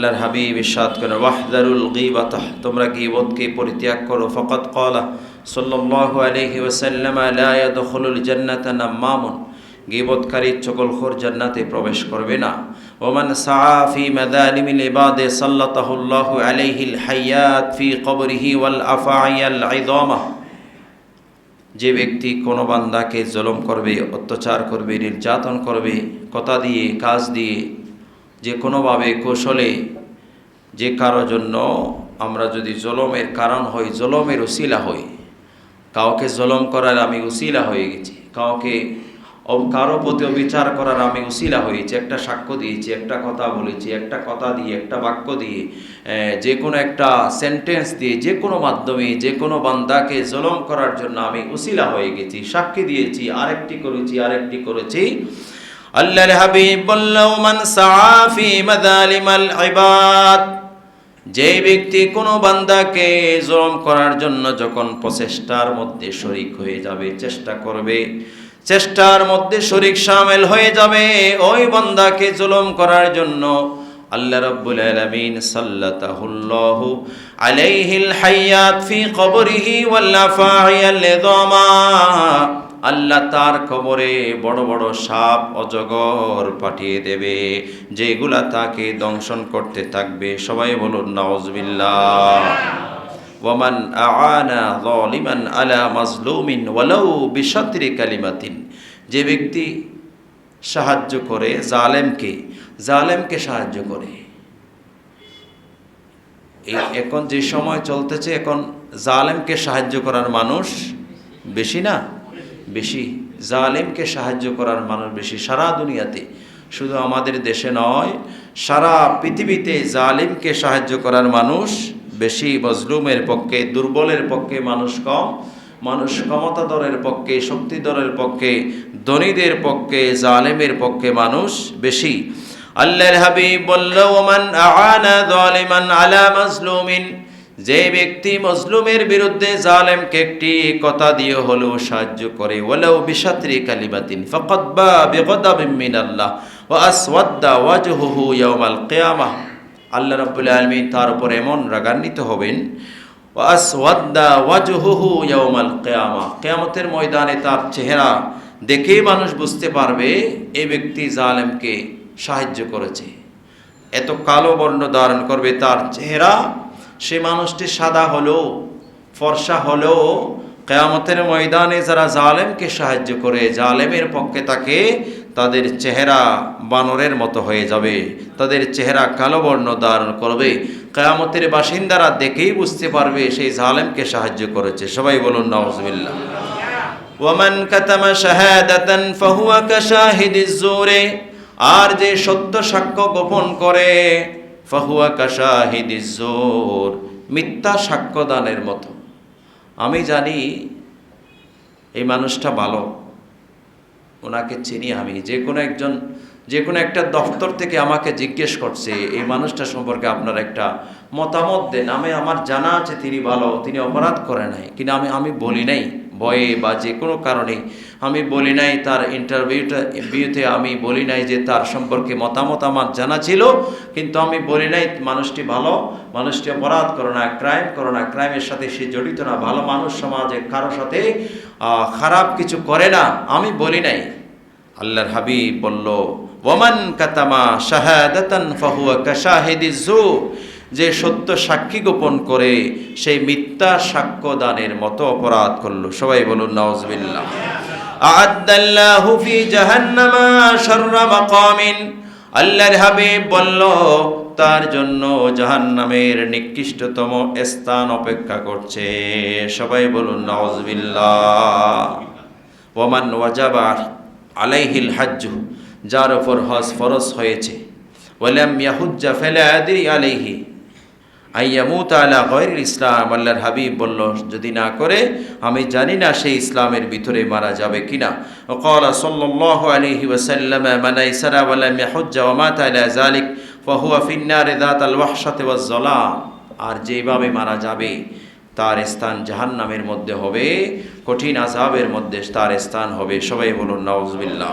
আল্লাহর হাবিব ইরশাদ করেন, ওয়াহদারুল গীবাতাহ তোমরা গীবতকে পরিত্যাগ করো ফকত কলা সাল্লাল্লাহু আলাইহি ওয়াসাল্লাম, লা ইয়াদখুলুল জান্নাতা নাম্মামুন, গীবতকারী চকলখোর জান্নাতে প্রবেশ করবে না। ওমান সাআ ফি মাদালিমিল ইবাদে সাল্লাতাহুল্লাহু আলাইহিল হায়াত ফি কবরিহি ওয়াল আফাইয়াল ইদামা যে ব্যক্তি কোনো বান্দাকে জলম করবে, অত্যাচার করবে, নির্যাতন করবে, কথা দিয়ে, কাজ দিয়ে যে কোনোভাবে কৌশলে যে কারও জন্য আমরা যদি জলমের কারণ হই, জলমের উসিলা হই, কাউকে জলম করার আমি উসিলা হয়ে গেছি, কাউকে কারও প্রতি বিচার করার আমি উসিলা হয়েছি একটা সাক্ষ্য দিয়েছি, একটা কথা বলেছি, একটা কথা দিয়ে, একটা বাক্য দিয়ে যে কোনো একটা সেন্টেন্স দিয়ে, যে কোনো মাধ্যমে, যে কোনো বান্দাকে জলম করার জন্য আমি উসিলা হয়ে গেছি, সাক্ষী দিয়েছি, আরেকটি করেছি আরেকটি করেছি। আল্লাহর হাবিব মান সাফি মাদালিমাল ইবাদ। যে ব্যক্তি কোনো বান্দাকে জলম করার জন্য যখন প্রচেষ্টার মধ্যে শরিক হয়ে যাবে, চেষ্টা করবে, চেষ্টার মধ্যে শরিক সামিল হয়ে যাবে, ওই বান্দাকে জুলুম করার জন্য আল্লাহ রাব্বুল আলামিন সাল্লাতাহুল্লাহু আলাইহিল হায়াত ফি কবরিহি ওয়াল আফাইয়াল ইদামা আল্লাহ তার কবরে বড় বড় সাপ অজগর পাঠিয়ে দেবে। যেগুলা তাকে দংশন করতে থাকবে, সবাই বলুন, নাউজবিল্লাহ। ওয়ামান আআনা যালিমান আলা মাজলুমিন ওয়ালাউ বিশাত্রি কালিমাতিন। যে ব্যক্তি সাহায্য করে জালেমকে জালেমকে সাহায্য করে। এই এখন যে সময় চলতেছে, এখন জালেমকে সাহায্য করার মানুষ বেশি না? বেশি জালেমকে সাহায্য করার মানুষ বেশি সারা দুনিয়াতে। শুধু আমাদের দেশে নয়, সারা পৃথিবীতে জালিমকে সাহায্য করার মানুষ বেশি মজলুমের পক্ষে, দুর্বলের পক্ষে মানুষ কম। মানুষ ক্ষমতাধরের পক্ষে শক্তিধরের পক্ষে, ধনীদের পক্ষে, জালেমের পক্ষে মানুষ বেশি। আল্লাহর হাবিব বলল, ওমান আলা মাজলুমিন। যে ব্যক্তি মজলুমের বিরুদ্ধে জালেমকে একটি কথা দিয়ে হলেও সাহায্য করে, ওয়ালাউ বিশাত্রি কালিমাতিন ফকত বা বিগদাবিন মিনাল্লাহ, ওয়া আসওয়াদ্দা ওয়াজহুহু ইয়াউমাল কিয়ামাহ। আল্লাহ রাব্বুল আলামিন তার উপর এমন রাগান্বিত হবেন, ওয়া আসওয়াদ্দা ওয়াজহুহু ইয়াউমাল কিয়ামাহ। কিয়ামতের ময়দানে তার চেহারা দেখেই মানুষ বুঝতে পারবে এই ব্যক্তি জালেমকে সাহায্য করেছে। এত কালো বর্ণ ধারণ করবে তার চেহারা সে মানুষটি সাদা হলেও ফর্সা হলেও কেয়ামতের ময়দানে যারা জালেমকে সাহায্য করে, জালেমের পক্ষে তাকে তাদের চেহারা বানরের মতো হয়ে যাবে, তাদের চেহারা কালো বর্ণ ধারণ করবে। কেয়ামতের বাসিন্দারা দেখেই বুঝতে পারবে সেই জালেমকে সাহায্য করেছে। সবাই বলুন নওয়াজবিল্লাহ ওয়ামান কাতামা শাহাদাতান ফাহুয়া কাশাহিদিজ জুরে, আর যে সত্য সাক্ষ্য গোপন করে ফাহুয়া কাশাহিদিজ জোর, মিথ্যা সাক্ষ্যদানের মতো। আমি জানি এই মানুষটা ভালো। ওনাকে চিনি আমি। যে কোনো একজন, যে কোনো একটা দপ্তর থেকে আমাকে জিজ্ঞেস করছে, এই মানুষটা সম্পর্কে আপনার একটা মতামত দেন আমি আমার জানা আছে, তিনি ভালো। তিনি অপরাধ করে নাই। কিন্তু আমি আমি বলি নাই। ভয়ে বা যে কোনো কারণে আমি বলি নাই তার ইন্টারভিউটা ভিউতে আমি বলি নাই যে তার সম্পর্কে মতামত আমার জানা ছিল, কিন্তু আমি বলি নাই মানুষটি ভালো, মানুষটি অপরাধ করে না ক্রাইম করে না ক্রাইমের সাথে সে জড়িত না, ভালো মানুষ সমাজে কারোর সাথে খারাপ কিছু করে না, আমি বলি নাই। আল্লাহর হাবিব বলল, ওমান কাতামা শাহাদাতান ফাহুয়া কাশাহিদিজ জুর যে সত্য সাক্ষী গোপন করে, সেই মিথ্যা সাক্ষ্য দানের মতো অপরাধ করল। সবাই বলুন, নাউজবিল্লাহ। আ'আদ্দাল্লাহু ফি জাহান্নামা শাররা মাকামিন। আল্লাহর হাবিব বলল, তার জন্য জাহান্নামের নিকৃষ্টতম স্থান অপেক্ষা করছে। সবাই বলুন, নাউজবিল্লাহ। ওমান ওয়াজাবা আলাইহিল হাজ্জু, যার ওপর হজ ফরজ হয়েছে। ওয়ালাম ইয়াহুজ্জা ফেলা আদিরি আলাইহি। আইয়ামুত আলা গয়ের ইসলাম, আল্লাহর হাবিব বলল, যদি না করে, আমি জানি না সে ইসলামের ভিতরে মারা যাবে কিনা। কলা সাল্লাহ আলহি ওসাল্লাম মানা ইসারা ওয়ালাম হজ্জা আলা জালিক ফহুয়া ফিন্নার দাত আল ওয়াহসাতে ওয়াজ্জলাম আর যেভাবে মারা যাবে, তার স্থান জাহান নামের মধ্যে হবে, কঠিন আজাবের মধ্যে তার স্থান হবে। সবাই বলুন নওয়াজবিল্লাহ